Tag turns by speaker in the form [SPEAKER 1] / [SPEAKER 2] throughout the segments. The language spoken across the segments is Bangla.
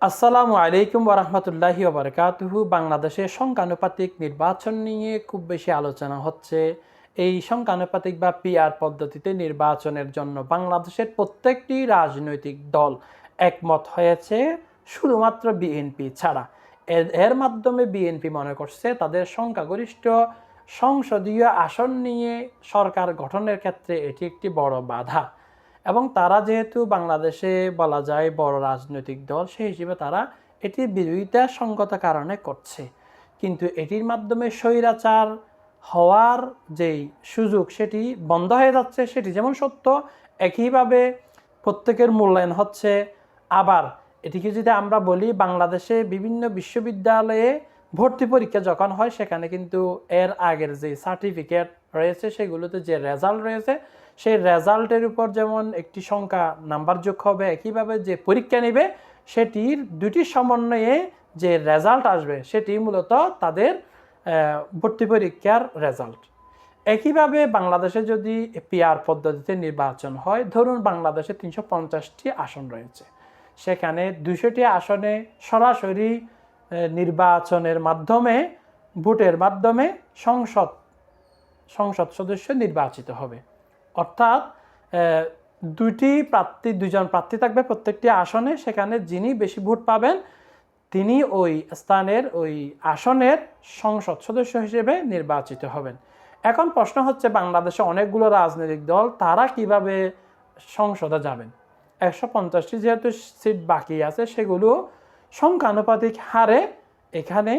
[SPEAKER 1] আসসালামু আলাইকুম ওরহমতুল্লাহি ওবরকাতুহু বাংলাদেশে সংখ্যানুপাতিক নির্বাচন নিয়ে খুব বেশি আলোচনা হচ্ছে। এই সংখ্যানুপাতিক বা পিআর পদ্ধতিতে নির্বাচনের জন্য বাংলাদেশের প্রত্যেকটি রাজনৈতিক দল একমত হয়েছে, শুধুমাত্র বিএনপি ছাড়া। এর মাধ্যমে বিএনপি মনে করছে তাদের সংখ্যাগরিষ্ঠ সংসদীয় আসন নিয়ে সরকার গঠনের ক্ষেত্রে এটি একটি বড় বাধা। এবং তারা যেহেতু বাংলাদেশে বলা যায় বড় রাজনৈতিক দল, সেই হিসেবে তারা এটির বিরোধিতা সঙ্গত কারণে করছে। কিন্তু এটির মাধ্যমে স্বৈরাচার হওয়ার যেই সুযোগ, সেটি বন্ধ হয়ে যাচ্ছে, সেটি যেমন সত্য, একইভাবে প্রত্যেকের মূল্যায়ন হচ্ছে। আবার এটিকে যদি আমরা বলি, বাংলাদেশে বিভিন্ন বিশ্ববিদ্যালয়ে ভর্তি পরীক্ষা যখন হয়, সেখানে কিন্তু এর আগের যে সার্টিফিকেট রয়েছে, সেগুলোতে যে রেজাল্ট রয়েছে, সেই রেজাল্টের উপর যেমন একটি সংখ্যা নাম্বার যোগ হবে, একইভাবে যে পরীক্ষা নেবে, সেটির দুটি সমন্বয়ে যে রেজাল্ট আসবে, সেটি মূলত তাদের ভর্তি পরীক্ষার রেজাল্ট একইভাবে বাংলাদেশে যদি পিআর পদ্ধতিতে নির্বাচন হয়, ধরুন বাংলাদেশে তিনশো পঞ্চাশটি আসন রয়েছে, সেখানে দুশোটি আসনে সরাসরি নির্বাচনের মাধ্যমে, ভোটের মাধ্যমে সংসদ সংসদ সদস্য নির্বাচিত হবে। অর্থাৎ দুইটি প্রার্থী দুজন প্রার্থী থাকবে প্রত্যেকটি আসনে। সেখানে যিনি বেশি ভোট পাবেন, তিনি ওই স্থানের, ওই আসনের সংসদ সদস্য হিসেবে নির্বাচিত হবেন। এখন প্রশ্ন হচ্ছে, বাংলাদেশে অনেকগুলো রাজনৈতিক দল, তারা কীভাবে সংসদে যাবেন? একশো পঞ্চাশটি যেহেতু সিট বাকি আছে, সেগুলো সংখ্যানুপাতিক হারে এখানে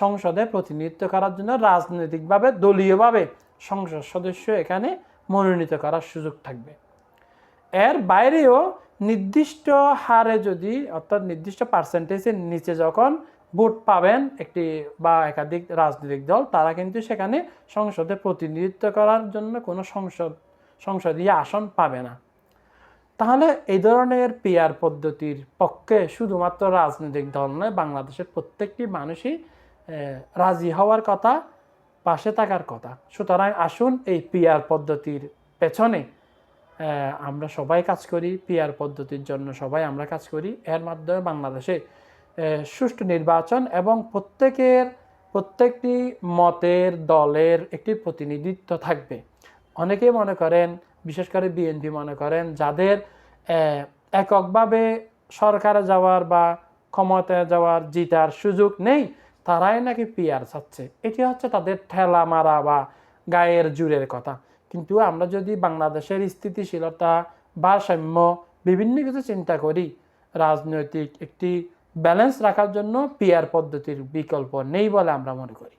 [SPEAKER 1] সংসদে প্রতিনিধিত্ব করার জন্য রাজনৈতিকভাবে দলীয়ভাবে সংসদ সদস্য এখানে মনোনীত করার সুযোগ থাকবে। এর বাইরেও নির্দিষ্ট হারে যদি, অর্থাৎ নির্দিষ্ট পার্সেন্টেজের নিচে যখন ভোট পাবেন একটি বা একাধিক রাজনৈতিক দল, তারা কিন্তু সেখানে সংসদে প্রতিনিধিত্ব করার জন্য কোনো সংসদ, সংসদীয় আসন পাবে না। তাহলে এই ধরনের পিআর পদ্ধতির পক্ষে শুধুমাত্র রাজনৈতিক দল নয়, বাংলাদেশের প্রত্যেকটি মানুষই রাজি হওয়ার কথা, পাশে থাকার কথা। সুতরাং আসুন এই পিআর পদ্ধতির পেছনে আমরা সবাই কাজ করি পিআর পদ্ধতির জন্য সবাই আমরা কাজ করি। এর মাধ্যমে বাংলাদেশে সুষ্ঠু নির্বাচন এবং প্রত্যেকের, প্রত্যেকটি মতের, দলের একটি প্রতিনিধিত্ব থাকবে। অনেকেই মনে করেন বিশেষ করে বিএনপি মনে করেন, যাদের এককভাবে সরকারে যাওয়ার বা ক্ষমতায় যাওয়ার জিতার সুযোগ নেই, তারাই নাকি পিয়ার চাচ্ছে। এটি হচ্ছে তাদের ঠেলা মারা বা গায়ের জুরের কথা। কিন্তু আমরা যদি বাংলাদেশের স্থিতিশীলতা, ভারসাম্য, বিভিন্ন কিছু চিন্তা করি, রাজনৈতিক একটি ব্যালেন্স রাখার জন্য পিয়ার পদ্ধতির বিকল্প নেই বলে আমরা মনে করি।